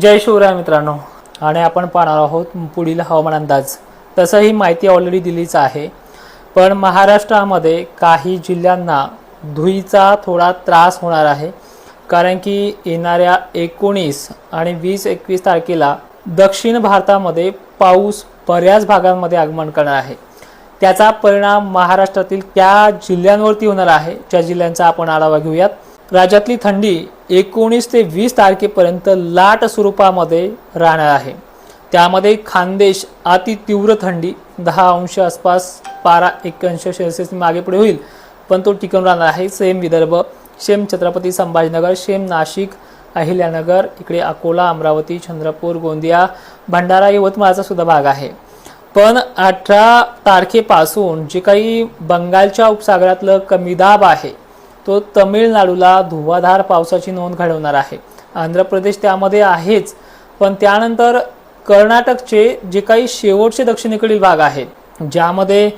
जय शिवराय मित्रांनो. आणि आपण पाहणार आहोत पुढील हवामान अंदाज. तसं ही माहिती ऑलरेडी दिलीच आहे. पण महाराष्ट्रामध्ये काही जिल्ह्यांना धुईचा थोडा त्रास होणार आहे. कारण की येणाऱ्या एकोणीस आणि वीस एकवीस तारखेला दक्षिण भारतामध्ये पाऊस बऱ्याच भागांमध्ये आगमन करणार आहे. त्याचा परिणाम महाराष्ट्रातील त्या जिल्ह्यांवरती होणार आहे. ज्या जिल्ह्यांचा आपण आढावा घेऊयात. राज्यातली थंडी एकोणीस ते वीस तारखेपर्यंत लाट स्वरूपामध्ये राहणार आहे. त्यामध्ये खानदेश अति तीव्र थंडी दहा अंश आसपास पारा एक सेल्सिअस मागे पुढे होईल. पण तो टिकून राहणार आहे. Same Vidarbha same Chhatrapati Sambhajinagar same Nashik Ahilyanagar इकडे अकोला अमरावती चंद्रपूर गोंदिया भंडारा यवतमाळचा सुद्धा भाग आहे. पण अठरा तारखेपासून जे काही बंगालच्या उपसागरातलं कमी दाब आहे तो तमिळनाडूला धुवाधार पावसाची नोंद घडवणार आहे. आंध्र प्रदेश त्यामध्ये आहेच पण त्यानंतर कर्नाटकचे जे काही शेवटचे दक्षिणेकडील भाग आहेत ज्यामध्ये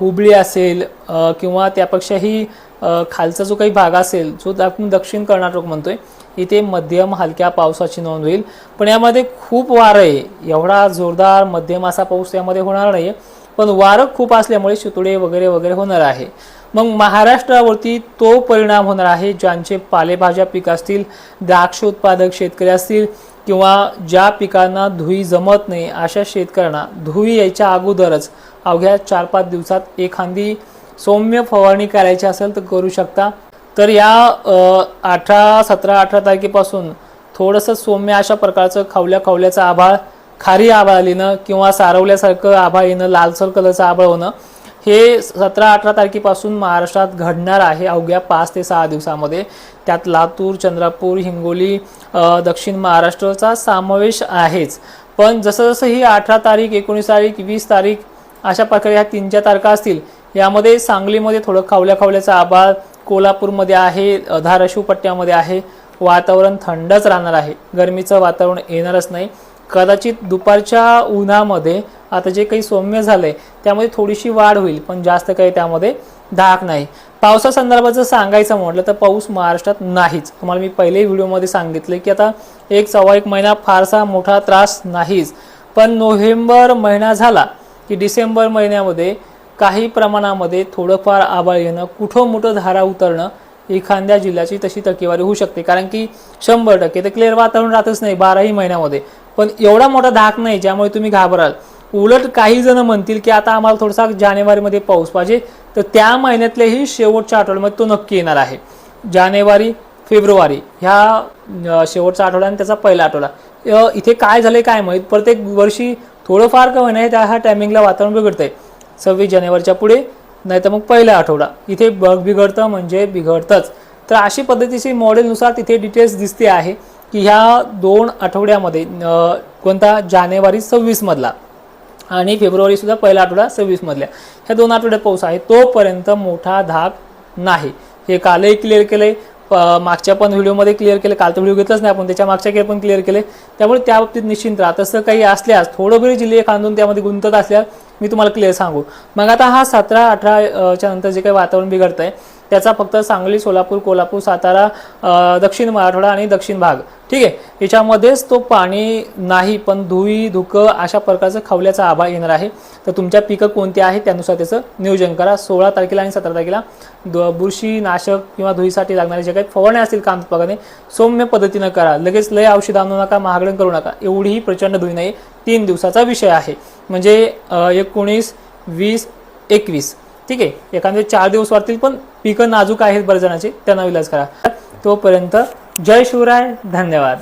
हुबळी असेल किंवा त्यापेक्षाही खालचा जो काही भाग असेल जो आपण दक्षिण कर्नाटक म्हणतोय इथे मध्यम हलक्या पावसाची नोंद होईल. पण यामध्ये खूप वारं आहे. एवढा जोरदार मध्यम असा पाऊस यामध्ये होणार नाही पण वारं खूप असल्यामुळे शितोडे वगैरे वगैरे होणार आहे. मग महाराष्ट्रावरती तो परिणाम होणार आहे ज्यांचे पालेभाज्या पीक असतील द्राक्ष उत्पादक शेतकरी असतील किंवा ज्या पिकांना धुई जमत नाही अशा शेतकऱ्यांना धुई यायच्या अगोदरच अवघ्या चार पाच दिवसात एखादी सौम्य फवारणी करायची असेल तर करू शकता. तर या अठरा सतरा अठरा तारखेपासून थोडंसं सौम्य अशा प्रकारचं खावल्या खावल्याचं आभाळ खारी आभाळ येणं किंवा सारवल्यासारखं आभाळ येणं लालसर कलरचं आभाळ होणं हे सतरा अठरा तारखेपासून महाराष्ट्रात घडणार आहे अवघ्या पाच ते सहा दिवसामध्ये. त्यात लातूर चंद्रपूर हिंगोली दक्षिण महाराष्ट्राचा समावेश आहेच. पण जसं जसं ही अठरा तारीख एकोणीस तारीख वीस तारीख अशा प्रकारे ह्या तीन चार तारखा असतील यामध्ये सांगलीमध्ये थोडं खावल्या खावल्याचा आभाळ कोल्हापूरमध्ये आहे धाराशिव पट्ट्यामध्ये आहे. वातावरण थंडच राहणार आहे. गरमीचं वातावरण येणारच नाही. कदाचित दुपारच्या उन्हामध्ये आता जे काही सौम्य झालंय त्यामध्ये थोडीशी वाढ होईल पण जास्त काही त्यामध्ये धाक नाही. पावसासंदर्भात जर सांगायचं म्हटलं तर पाऊस महाराष्ट्रात नाहीच. तुम्हाला मी पहिल्याही व्हिडिओमध्ये सांगितले की आता एक सव्वा एक महिना फारसा मोठा त्रास नाहीच. पण नोव्हेंबर महिना झाला की डिसेंबर महिन्यामध्ये काही प्रमाणामध्ये थोडंफार आबाळ येणं कुठं मोठं धारा उतरणं एखाद्या जिल्ह्याची तशी टक्केवारी होऊ शकते. कारण की शंभर टक्के तर क्लिअर वातावरण राहतच नाही बाराही महिन्यामध्ये. पण एवढा मोठा धाक नाही ज्यामुळे तुम्ही घाबराल. उलट काही जण म्हणतील की आता आम्हाला थोडासा जानेवारीमध्ये पाऊस पाहिजे. तर त्या महिन्यातल्याही शेवटच्या आठवड्यामध्ये तो नक्की येणार आहे. जानेवारी फेब्रुवारी ह्या शेवटचा आठवडा आणि त्याचा पहिला आठवडा. इथे काय झालंय काय माहीत? प्रत्येक वर्षी थोडंफार का होईना त्या ह्या टायमिंगला वातावरण बिघडतंय. सव्वीस जानेवारीच्या पुढे नाही तर मग पहिला आठवडा. इथे बघ बिघडतं म्हणजे बिघडतंच. तर अशी पद्धतीची मॉडेलनुसार तिथे डिटेल्स दिसते आहे की ह्या दोन आठवड्यामध्ये कोणता जानेवारी सव्वीसमधला. आणि फेब्रुवारीसुद्धा पहिला आठवडा सव्वीसमधल्या. ह्या दोन आठवड्यात पाऊस आहे. तोपर्यंत मोठा धाक नाही. हे कालही क्लिअर केलं आहे मागच्या पण व्हिडिओमध्ये क्लिअर केलं काल तर व्हिडिओ घेतलाच नाही आपण. त्याच्या मागच्या केअर पण क्लिअर केले त्यामुळे त्या बाबतीत निश्चिंत राहा. तसं काही असल्यास थोडं बरी जिल्हे खांदून त्यामध्ये गुंतत असल्यास मी तुम्हाला क्लिअर सांगू. मग आता हा सतरा अठरा च्या नंतर जे काही वातावरण बिघडतंय त्याचा फक्त सांगली सोलापूर कोल्हापूर सातारा दक्षिण मराठवाडा आणि दक्षिण भाग. ठीक आहे? याच्यामध्येच तो पाणी नाही पण धुई धुकं अशा प्रकारचं खवल्याचा आभाळ येणार आहे. तर तुमच्या पिकं कोणती आहेत? त्यानुसार त्याचं नियोजन करा. सोळा तारखेला आणि सतरा तारखेला द- बुरशी नाशक किंवा धुईसाठी लागणारे जे काही फवारणे असतील कांदपाकाने सौम्य पद्धतीनं करा. लगेच लय औषध आणू नका महागडण करू नका. एवढीही प्रचंड धुई नाही. तीन दिवसाचा विषय आहे. म्हणजे एकोणीस वीस एकवीस. ठीक आहे. एखादे चार दिवस वाढतील पण पिकं नाजूक आहेत बरेच जणांची त्यांना इलाज करा. तोपर्यंत जय शिवराय धन्यवाद.